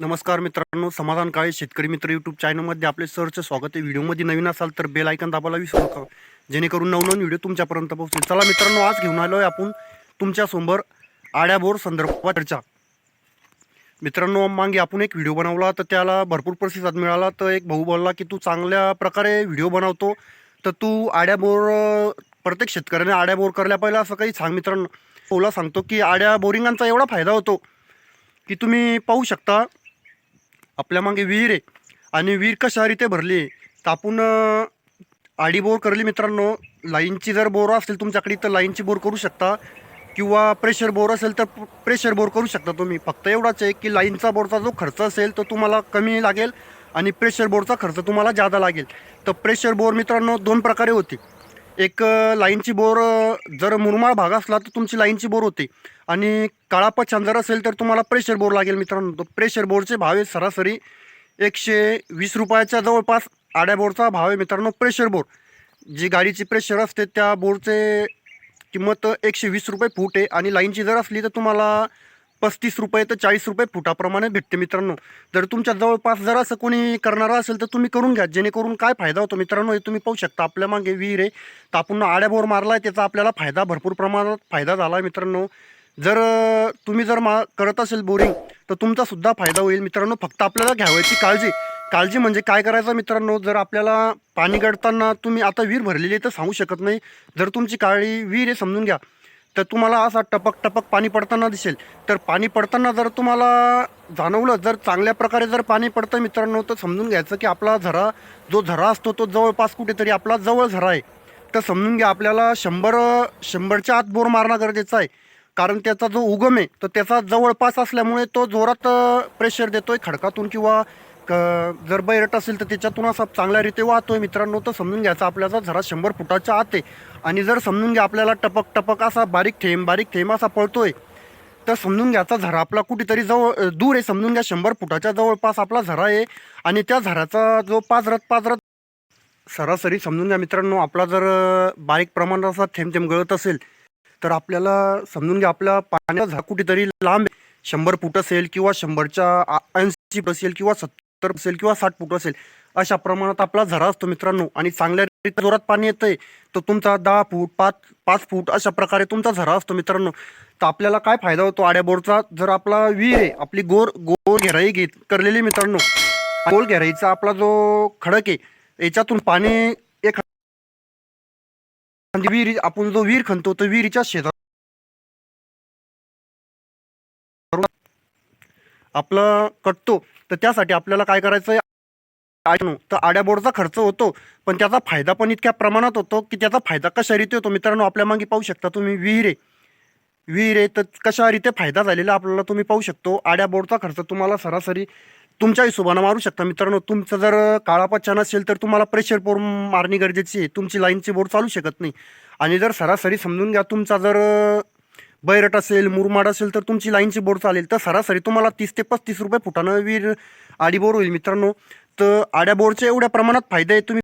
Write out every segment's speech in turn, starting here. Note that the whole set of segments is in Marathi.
नमस्कार मित्रांनो समाधान काळे शेतकरी मित्र यूट्यूब चॅनलमध्ये आपले सरचं स्वागत आहे. व्हिडिओमध्ये नवीन असाल तर बेल आयकन दाबायला विसरू नका. जेणेकरून नवनवीन व्हिडिओ तुमच्यापर्यंत पोहोचेल चला मित्रांनो आज घेऊन आलो आहे आपण तुमच्यासमोर आड्याबोर संदर्भात चर्चा. मित्रांनो मागे आपण एक व्हिडिओ बनवला तर त्याला भरपूर प्रतिसाद मिळाला. तर एक भाऊ बोलला की तू चांगल्या प्रकारे व्हिडिओ बनवतो तर तू आड्याबोर प्रत्येक शेतकऱ्याने आड्याबोर करल्या पहिला असं काही सांग मित्रांनो. ओला सांगतो की आड्या बोरिंगांचा एवढा फायदा होतो की तुम्ही पाहू शकता आपल्या मागे विहीर आहे. आणि विहीर कशा रीते भरली आहे तर आपण आडी बोर करली मित्रांनो. लाईनची जर बोर असेल तुमच्याकडे तर लाईनची बोर करू शकता. किंवा प्रेशर बोर असेल तर प्रेशर बोर करू शकता तुम्ही. फक्त एवढाच आहे की लाईनचा बोरचा जो खर्च असेल तो तुम्हाला कमी लागेल आणि प्रेशर बोरचा खर्च तुम्हाला जादा लागेल. तर प्रेशर बोर मित्रांनो दोन प्रकारे होते. एक लाईनची बोर जर मुरमाळ भाग असला तर तुमची लाईनची बोर होते. आणि काळापचान जर असेल तर तुम्हाला प्रेशर बोर लागेल मित्रांनो. तो प्रेशर बोरचे भाव आहे सरासरी एकशे वीस रुपयाच्या जवळपास आड्या बोरचा भाव आहे मित्रांनो प्रेशर बोर. जी गाडीची प्रेशर असते त्या बोरचे किंमत एकशे वीस रुपये फूट आहे. आणि लाईनची जर असली तर तुम्हाला पस्तीस रुपये तर चाळीस रुपये फुटाप्रमाणे भेटते मित्रांनो. जर तुमच्या जवळपास जर असं कोणी करणारं असेल तर तुम्ही करून घ्या. जेणेकरून काय फायदा होतो मित्रांनो हे तुम्ही पाहू शकता. आपल्या मागे विहीर आहे. तर आपण आड्याबोर मारला आहे त्याचा आपल्याला फायदा भरपूर प्रमाणात फायदा झाला आहे मित्रांनो. जर तुम्ही जर मा करत असेल बोरिंग तर तुमचासुद्धा फायदा होईल मित्रांनो. फक्त आपल्याला घ्यावायची काळजी. काळजी म्हणजे काय करायचं मित्रांनो? जर आपल्याला पाणी गळताना तुम्ही आता विहीर भरलेली आहे तर सांगू शकत नाही. जर तुमची काळी विहीर आहे समजून घ्या. तर तुम्हाला असा टपक टपक पाणी पडताना दिसेल. तर पाणी पडताना जर तुम्हाला जाणवलं जर चांगल्या प्रकारे जर पाणी पडतं मित्रांनो तर समजून घ्यायचं की आपला झरा जो झरा असतो तो जवळपास कुठेतरी आपला जवळ झरा आहे. तर समजून घ्या आपल्याला शंभर शंभरच्या आत बोर मारणं गरजेचं आहे. कारण त्याचा जो उगम आहे तर त्याचा जवळपास असल्यामुळे तो जोरात प्रेशर देतोय खडकातून किंवा जर बैरट असेल तर त्याच्यातून असा चांगल्या रीते वाहतोय मित्रांनो तर समजून घ्यायचा आपल्याचा झरा शंभर फुटाच्या आत आहे. आणि जर समजून घ्या आपल्याला टपक टपक असा बारीक थेंब बारीक थेंब असा पळतोय तर समजून घ्यायचा झरा आपला कुठेतरी जवळ दूर आहे. समजून घ्या शंभर फुटाच्या जवळपास आपला झरा आहे. आणि त्या झराचा जो पाजरत पाजरत सरासरी समजून घ्या मित्रांनो आपला जर बारीक प्रमाणात असा थेंब थेंब गळत असेल तर आपल्याला समजून घ्या आपल्या पाण्याचा झरा कुठेतरी लांब आहे. शंभर फूट असेल किंवा शंभरच्या ऐंशी असेल किंवा सत्तर असेल किंवा साठ फूट असेल अशा प्रमाणात आपला झरा असतो मित्रांनो आणि चांगल्या जोरात पाणी येतंय तर तुमचा दहा फूट पाच पाच फूट अशा प्रकारे तुमचा झरा असतो मित्रांनो तर आपल्याला काय फायदा होतो आड्याबोरचा जर आपला विहीर आहे आपली गोर गोर घेराई घेत करलेली मित्रांनो गोल घेराईचा आपला जो खडक आहे याच्यातून पाणी एक विहीर आपण जो विहीर खणतो तो विहिरीच्या शेजार आपलं कटतो तर त्यासाठी आपल्याला काय करायचं आहे तर आड्या बोर्डचा खर्च होतो पण त्याचा फायदा पण इतक्या प्रमाणात होतो की त्याचा फायदा कशा रीती होतो? मित्रांनो आपल्या मागे पाहू शकता तुम्ही विहीर आहे. विहीर आहे तर कशा रीते फायदा झालेला आपल्याला तुम्ही पाहू शकतो. आड्या बोर्डचा खर्च तुम्हाला सरासरी तुमच्या हिशोबानं मारू शकता. मित्रांनो तुमचं जर काळा छान असेल तर तुम्हाला प्रेशर बोर मारणी गरजेची आहे. तुमची लाईनची बोर चालू शकत नाही. आणि जर सरासरी समजून घ्या तुमचा जर बैरट असेल मुरमाड असेल तर तुमची लाईनची बोर चालेल. तर सरासरी तुम्हाला तीस ते पस्तीस रुपये फुटानं वीर आडी बोर होईल मित्रांनो. तर आड्या बोरचे एवढ्या प्रमाणात फायदा आहे. तुम्ही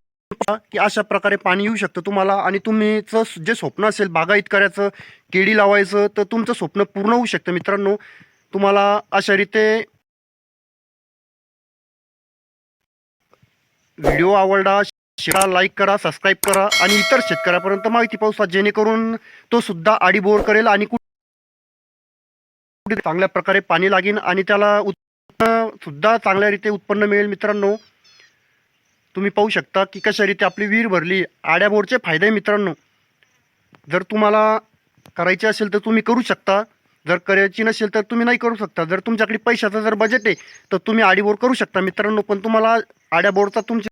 की अशा प्रकारे पाणी येऊ शकतं तुम्हाला आणि तुमचं जे स्वप्न असेल बागायत करायचं केळी लावायचं तर तुमचं स्वप्न पूर्ण होऊ शकतं मित्रांनो. तुम्हाला अशा रीते व्हिडिओ आवडला शेअर लाईक करा सबस्क्राईब करा आणि इतर शेतकऱ्यापर्यंत माहिती पोहोचा जेणेकरून तो सुद्धा आडी बोर करेल आणि चांगल्या प्रकारे पाणी लागेल आणि त्याला उत्पन्न सुद्धा चांगल्या रीते उत्पन्न मिळेल मित्रांनो. तुम्ही पाहू शकता की कशा रीते आपली विहीर भरली. आड्या बोरचे फायदे मित्रांनो. जर तुम्हाला करायचे असेल तर तुम्ही करू शकता. जर करायची नसेल तर तुम्ही नाही करू शकता. जर तुमच्याकडे पैशाचं जर बजेट आहे तर तुम्ही आडीबोर करू शकता मित्रांनो. पण तुम्हाला आड्या बोरचा तुमच्या